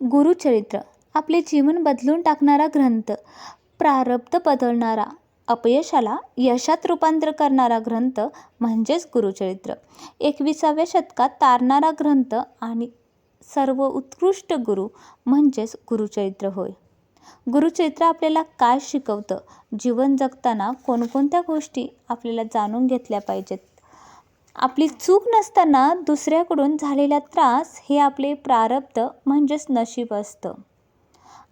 गुरुचरित्र आपले जीवन बदलून टाकणारा ग्रंथ प्रारब्ध बदलणारा अपयशाला यशात रूपांतर करणारा ग्रंथ म्हणजेच गुरुचरित्र. एकविसाव्या शतकात तारणारा ग्रंथ आणि सर्व उत्कृष्ट गुरु म्हणजेच गुरुचरित्र होय. गुरुचरित्र आपल्याला काय शिकवतं? जीवन जगताना कोणकोणत्या गोष्टी आपल्याला जाणून घेतल्या पाहिजेत? आपली चूक नसताना दुसऱ्याकडून झालेला त्रास हे आपले प्रारब्ध म्हणजेच नशीब असतं.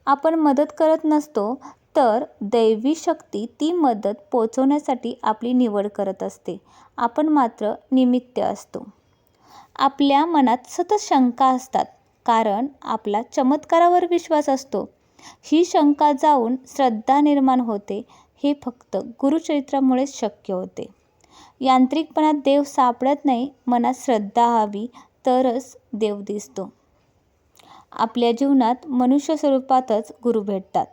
आपण मदत करत नसतो तर दैवी शक्ती ती मदत पोचवण्यासाठी आपली निवड करत असते. आपण मात्र निमित्त असतो. आपल्या मनात सतत शंका असतात कारण आपला चमत्कारावर विश्वास असतो. ही शंका जाऊन श्रद्धा निर्माण होते हे फक्त गुरुचरित्रामुळेच शक्य होते. यांत्रिकपणात देव सापडत नाही मनात श्रद्धा हवी तरच देव दिसतो. आपल्या जीवनात मनुष्य स्वरूपातच गुरु भेटतात.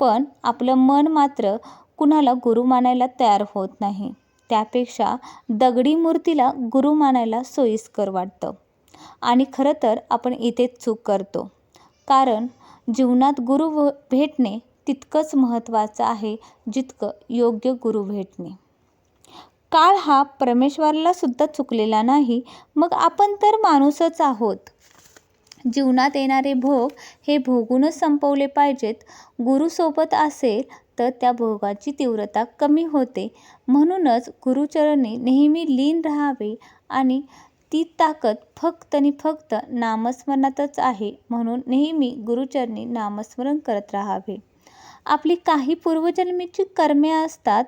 पण आपलं मन मात्र कुणाला गुरु मानायला तयार होत नाही. त्यापेक्षा दगडी मूर्तीला गुरु मानायला सोयीस्कर वाटतं. आणि खरं तर आपण इथेच चूक करतो. कारण जीवनात गुरु भेटणे तितकंच महत्त्वाचं आहे जितकं योग्य गुरु भेटणे. काळ हा परमेश्वराला सुद्धा चुकलेला नाही. मग आपण तर माणूसच आहोत. जीवनात येणारे भोग हे भोगूनच संपवले पाहिजेत. गुरुसोबत असेल तर त्या भोगाची तीव्रता कमी होते. म्हणूनच गुरुचरणी नेहमी लीन राहावे आणि ती ताकद फक्त आणि फक्त नामस्मरणातच आहे म्हणून नेहमी गुरुचरणी नामस्मरण करत राहावे. आपली काही पूर्वजन्मीची कर्मे असतात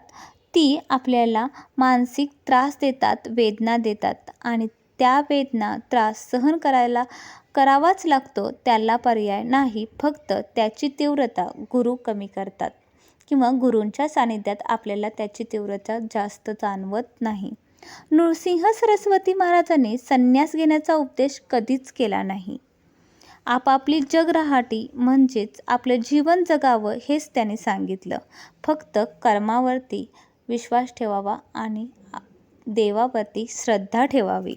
ती आपल्याला मानसिक त्रास देतात वेदना देतात आणि त्या वेदना त्रास सहन करायला करावाच लागतो त्याला पर्याय नाही. फक्त त्याची तीव्रता गुरु कमी करतात किंवा गुरूंच्या सानिध्यात आपल्याला त्याची तीव्रता जास्त जाणवत नाही. नृसिंह सरस्वती महाराजांनी संन्यास घेण्याचा उपदेश कधीच केला नाही. आपापली जगराहाटी म्हणजेच आपलं जीवन जगावं हेच त्याने सांगितलं. फक्त कर्मावरती विश्वास ठेवावा आणि देवावरती श्रद्धा ठेवावी.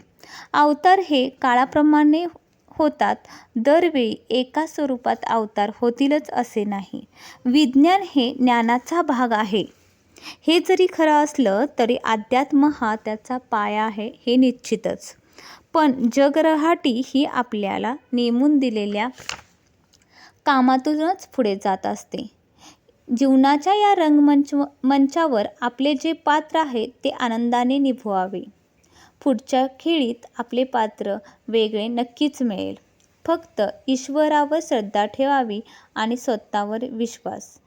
अवतार हे काळाप्रमाणे होतात. दरवेळी एका स्वरूपात अवतार होतीलच असे नाही. विज्ञान हे ज्ञानाचा भाग आहे. हे जरी खरं असलं तरी अध्यात्म हा त्याचा पाया आहे हे निश्चितच. पण जगरहाटी ही आपल्याला नेमून दिलेल्या कामातूनच पुढे जात असते. जीवनाच्या या रंगमंच मंचावर आपले जे पात्र आहे ते आनंदाने निभवावे. पुढच्या खेळीत आपले पात्र वेगळे नक्कीच मिळेल. फक्त ईश्वरावर श्रद्धा ठेवावी आणि स्वतःवर विश्वास.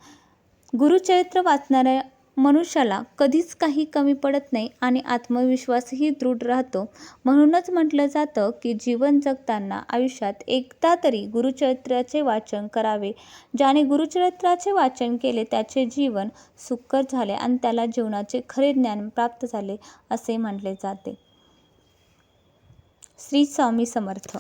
गुरुचरित्र वाचणाऱ्या मनुष्याला कधीच काही कमी पडत नाही आणि आत्मविश्वासही दृढ राहतो. म्हणूनच म्हटलं जातं की जीवन जगताना आयुष्यात एकदा तरी गुरुचरित्राचे वाचन करावे. ज्याने गुरुचरित्राचे वाचन केले त्याचे जीवन सुखकर झाले आणि त्याला जीवनाचे खरे ज्ञान प्राप्त झाले असे म्हटले जाते. श्री स्वामी समर्थ.